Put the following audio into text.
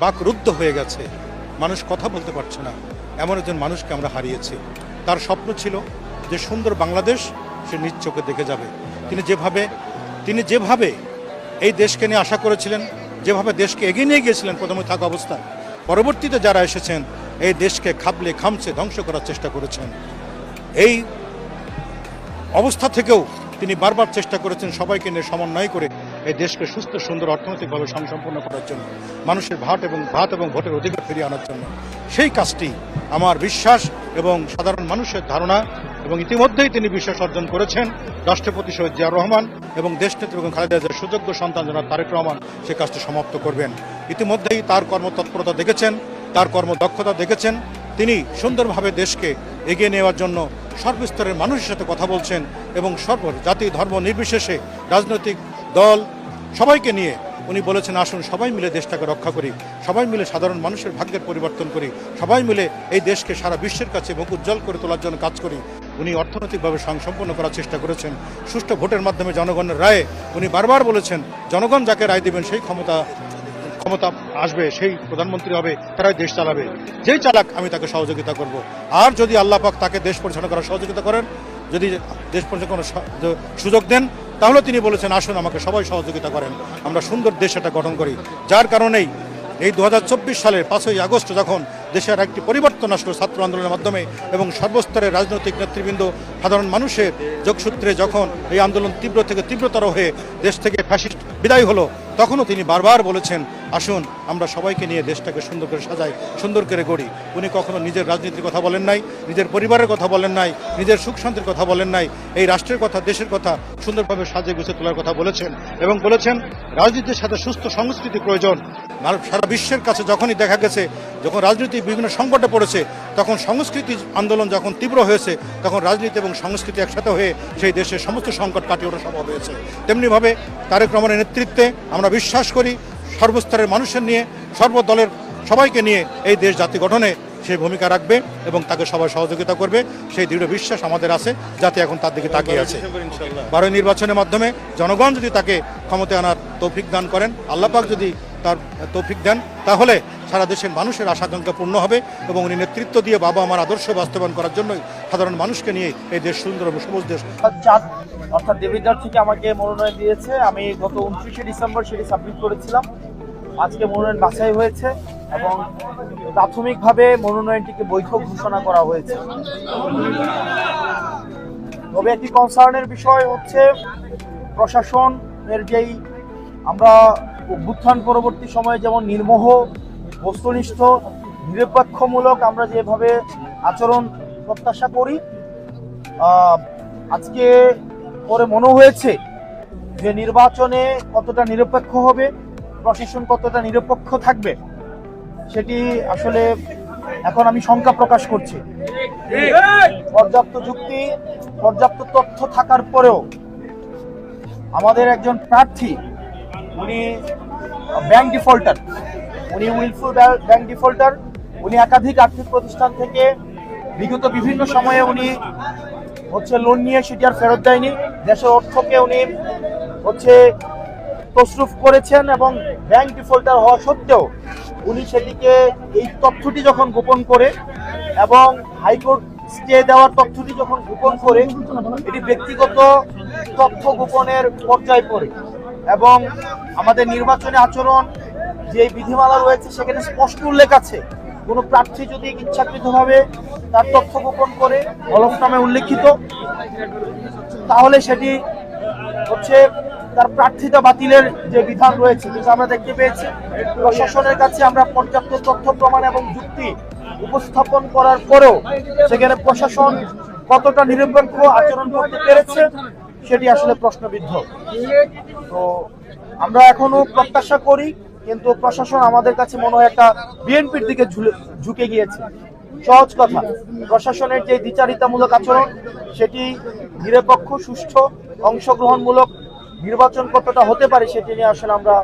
বাকরুদ্ধ হয়ে গেছে। মানুষ কথা বলতে পারছে না। এমন একজন মানুষকে আমরা হারিয়েছি। তার স্বপ্ন ছিল যে সুন্দর বাংলাদেশ সে নিজ চোখে দেখে যাবে। তিনি যেভাবে তিনি যেভাবে এই দেশকে নিয়ে আশা করেছিলেন, যেভাবে দেশকে এগিয়ে নিয়ে গিয়েছিলেন প্রথমে থাকা অবস্থায়, পরবর্তীতে যারা এসেছেন, এই দেশকে খাবলে খামছে, ধ্বংস করার চেষ্টা করেছেন। এই অবস্থা থেকেও তিনি বারবার চেষ্টা করেছেন সবাইকে নিয়ে সমন্বয় করে। এই দেশকে সুস্থ, সুন্দর অর্থনৈতিকভাবে সংসম্পন্ন করার জন্য, মানুষের ভাট এবং ভাত এবং ভোটের অধিকার ফিরিয়ে আনার জন্য। সেই কাজটি আমার বিশ্বাস এবং সাধারণ মানুষের ধারণা এবং ইতিমধ্যেই তিনি বিশ্বাস অর্জন করেছেন রাষ্ট্রপতি শহীদ জিয়া রহমান এবং দেশনেত্রী এবং খালেদা সুযোগ্য সন্তান জনাব তারেক রহমান সে কাজটি সমাপ্ত করবেন। ইতিমধ্যেই তার কর্মতৎপরতা দেখেছেন, তার কর্মদক্ষতা দেখেছেন। তিনি সুন্দরভাবে দেশকে এগিয়ে নেওয়ার জন্য সর্বস্তরের মানুষের সাথে কথা বলছেন এবং সর্ব জাতি ধর্ম নির্বিশেষে রাজনৈতিক দল সবাইকে নিয়ে উনি বলেছেন, আসুন, সবাই মিলে দেশটাকে রক্ষা করি, সবাই মিলে সাধারণ মানুষের ভাগ্যের পরিবর্তন করি, সবাই মিলে এই দেশকে সারা বিশ্বের কাছে মুখ উজ্জ্বল করে তোলার জন্য কাজ করি। উনি অর্থনৈতিকভাবে সংসম্পন্ন করার চেষ্টা করেছেন। সুষ্ঠু ভোটের মাধ্যমে জনগণের রায়ে উনি বারবার বলেছেন, জনগণ যাকে রায় দেবেন, সেই ক্ষমতা ক্ষমতা আসবে, সেই প্রধানমন্ত্রী হবে, তারাই দেশ চালাবে। যেই চালাক, আমি তাকে সহযোগিতা করব। আর যদি আল্লাহ পাক তাকে দেশ পরিচালনা করার সহযোগিতা করেন, যদি দেশ পরিচালনা সুযোগ দেন তাহলে তিনি বলেছেন, আসুন, আমাকে সবাই সহযোগিতা করেন। আমরা সুন্দর দেশ এটা গঠন করি। যার কারণেই এই দু হাজার চব্বিশ সালের পাঁচই আগস্ট যখন দেশের একটি পরিবর্তন আসলো ছাত্র আন্দোলনের মাধ্যমে এবং সর্বস্তরের রাজনৈতিক নেতৃবৃন্দ, সাধারণ মানুষের যোগসূত্রে যখন এই আন্দোলন তীব্র থেকে তীব্রতর হয়ে দেশ থেকে ফ্যাসিস্ট বিদায় হলো, তখনও তিনি বারবার বলেছেন আসুন, আমরা সবাইকে নিয়ে দেশটাকে সুন্দর করে সাজাই, সুন্দর করে গড়ি। উনি কখনো নিজের রাজনীতির কথা বলেন নাই, নিজের পরিবারের কথা বলেন নাই, নিজের সুখ শান্তির কথা বলেন নাই, এই রাষ্ট্রের কথা, দেশের কথা সুন্দরভাবে সাজিয়ে গুছিয়ে তোলার কথা বলেছেন এবং বলেছেন, রাজনীতির সাথে সুস্থ সংস্কৃতি প্রয়োজন। সারা বিশ্বের কাছে যখনই দেখা গেছে, যখন রাজনীতি বিভিন্ন সংকটে পড়েছে, তখন সংস্কৃতি আন্দোলন যখন তীব্র হয়েছে, তখন রাজনীতি এবং সংস্কৃতি একসাথে হয়ে সেই দেশের সমস্ত সংকট কাটিয়ে ওঠা সম্ভব হয়েছে। তেমনিভাবে তারেক রহমানের নেতৃত্বে আমরা বিশ্বাস করি সর্বস্তরের মানুষের নিয়ে সর্বদলের সবাইকে নিয়ে এই দেশ জাতি গঠনে সে ভূমিকা রাখবে এবং তাকে সবাই সহযোগিতা করবে। সেই দৃঢ় বিশ্বাস আমাদের আছে যাতে এখন তার দিকে তাকিয়ে আছে। বারোই নির্বাচনের মাধ্যমে জনগণ যদি তাকে ক্ষমতা আনার তৌফিক দান করেন আল্লাপাক যদি তার তৌফিক দেন তাহলে সারা দেশের মানুষের আশাকাঙ্ক্ষা পূর্ণ হবে এবং উনি নেতৃত্ব দিয়ে বাবা আমার আদর্শ বাস্তবায়ন করার জন্যই সাধারণ মানুষকে নিয়ে এই দেশ সুন্দর এবং সবুজ দেশ অর্থাৎ দেবিদ্বার থেকে আমাকে মনোনয়ন দিয়েছে। আমি গত উনত্রিশে ডিসেম্বর সেটি সাবমিট করেছিলাম। আজকে মনোনয়ন বাছাই হয়েছে এবং প্রাথমিকভাবে মনোনয়নটিকে বৈধ ঘোষণা করা হয়েছে। তবে একটি কনসার্নের বিষয় হচ্ছে প্রশাসনের যেই আমরা অভ্যুত্থান পরবর্তী সময়ে যেমন নির্মোহ, বস্তুনিষ্ঠ, নিরপেক্ষমূলক আমরা যেভাবে আচরণ প্রত্যাশা করি আজকে পরে মনে হয়েছে যে নির্বাচনে কতটা নিরপেক্ষ হবে প্রশাসন কতটা নিরপেক্ষ থাকবে, সেটি আসলে এখন আমি শঙ্কা প্রকাশ করছি। পর্যাপ্ত যুক্তি, পর্যাপ্ত তথ্য থাকার পরেও আমাদের একজন প্রার্থী, উনি ব্যাংক ডিফল্টার উনি উইলফুল ব্যাংক ডিফল্টার উনি একাধিক আর্থিক প্রতিষ্ঠান থেকে বিগত বিভিন্ন সময়ে উনি হচ্ছে লোন নিয়ে সেটি আর ফেরত দেয়নি। দেশের অর্থকে উনি হচ্ছে তসরুফ করেছেন এবং ব্যাংক ডিফল্টার হওয়া সত্ত্বেও উনি সেটিকে এই তথ্যটি যখন গোপন করে এবং হাইকোর্ট স্টে দেওয়ার তথ্যটি যখন গোপন করে, এটি ব্যক্তিগত তথ্য গোপনের পর্যায়ে পড়ে এবং আমাদের নির্বাচনী আচরণ যে বিধিমালা রয়েছে সেখানে স্পষ্ট উল্লেখ আছে। কোনো প্রার্থী যদি ইচ্ছাকৃতভাবে তার তথ্য গোপন করে হলফনামে উল্লেখিত, তাহলে সেটি হচ্ছে তার প্রার্থিতা বাতিলের যে বিধান রয়েছে কিন্তু আমরা দেখতে পেয়েছি, প্রশাসনের কাছে আমরা পর্যাপ্ত তথ্য, প্রমাণ এবং যুক্তি উপস্থাপন করার পরেও সেখানে প্রশাসন কতটা নিরপেক্ষ আচরণ করতে পেরেছে, সেটি আসলে প্রশ্নবিদ্ধ। তো আমরা এখনও প্রত্যাশা করি, কিন্তু প্রশাসন আমাদের কাছে মনে হয় একটা বিএনপির দিকে ঝুঁকে গিয়েছে। সহজ কথা, প্রশাসনের যে দ্বিচারিতামূলক আচরণ, সেটি নিরপেক্ষ, সুষ্ঠু, অংশগ্রহণমূলক নির্বাচন কতটা হতে পারে সেটি নিয়ে আসলে আমরা